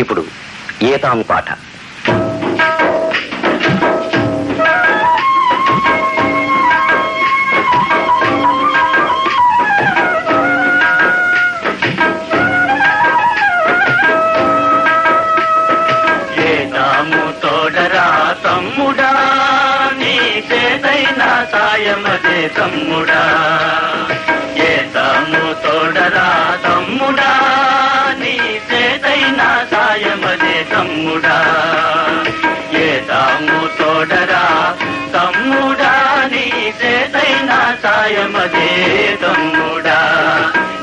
ఇప్పుడు ఏతాము పాట. తమ్ముడా? నీ చేతైనా సాయమదే తమ్ముడా? తమ్ముడా ఏ తాము తోడరా? తమ్ముడా నీ చేతైనా సాయమదే తమ్ముడా.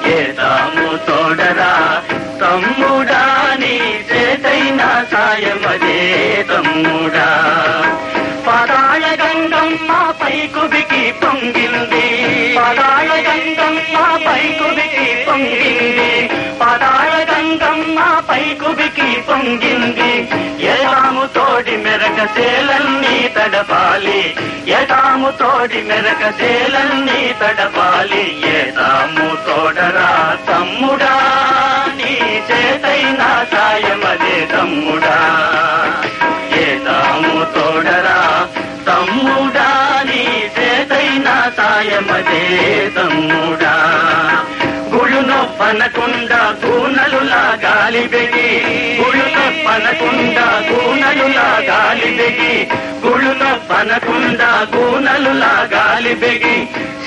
ఏ తాము తోడరా? తమ్ముడా నీ చేతైనా సాయమదే తమ్ముడా. పదాయ గంగమ్మ పైకుబికి పొంగింది. పదాయ గంగమ్మ పైకుబికి పొంగింది. కుబికి పొంగింది. ఎటాము తోడి మెరక సేలన్నీ తడపాలి. ఎటాము తోడి మెరక సేలన్నీ తడపాలి. ఎటాము తోడరా తమ్ముడా నీ చేతైనా సాయమదే తమ్ముడా. ఏదాము తోడరా తమ్ముడా నీ చేతైనా సాయమదే తమ్ముడా. పనకుండా కూనలులా గాలి బెగి గుళ్ళు పనకుండా కూనలులా గాలి బెగి గుళ్ళు పనకుండా కూనలులా గాలి బెగి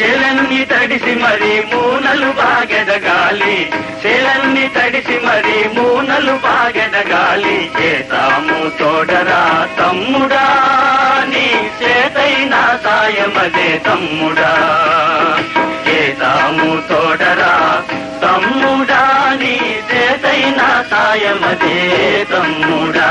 చెలన్ని తడిసి మరి మూనలు బాగెదగాలి చెలన్ని తడిసి మరి మూనలు బాగెదగాలి చేతాము తోడరా తమ్ముడా నీ చేతైనా సాయమదే తమ్ముడా. చేతాము తోడరా సాయమదే తమ్ముడా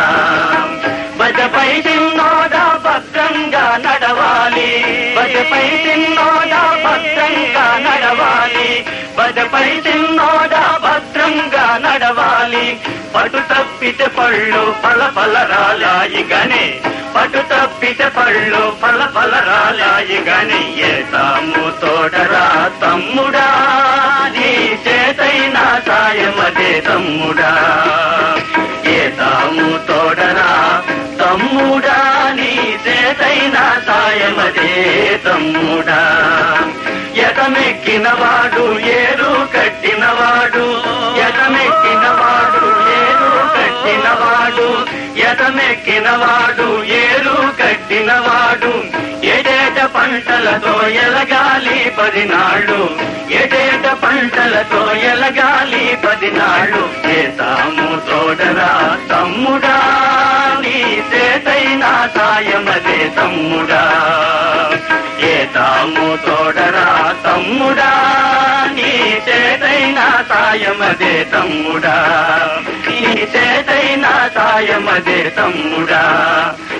బజపై చిన్నోడా భద్రంగా నడవాలి. బజపై చిన్నోడా భద్రంగా నడవాలి. బజపై చిన్నోడా భద్రంగా నడవాలి. పటు తప్పితే పళ్ళు పల పల రాలాయి గనే. పటు తప్పితే పళ్ళు పల పల రాలాయి గనె. తాము తోడరా తమ్ముడా? సాయమదే తమ్ముడా? ఏతాము తోడరా తమ్ముడా నీ చేతైనా సాయమదే తమ్ముడా. ఎటమెక్కినవాడు ఏరు కట్టినవాడు? ఎటమెక్కినవాడు ఏరు కట్టినవాడు? ఎటమెక్కినవాడు పంటలతో ఎలగాలి పదినాళ్ళు. ఎటేట పంటలతో ఎలగాలి పదినాళ్ళు. చేతాము తోడరా తమ్ముడా? నీ చేతైనా సాయమదే తమ్ముడా. ఏతాము తోడరా తమ్ముడా? నీ చేతైనా సాయమదే తమ్ముడా. నీ చేతైనా సాయమదే తమ్ముడా.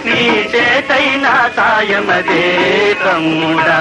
నీ చేతైనా సాయమదే తమ్ముడా.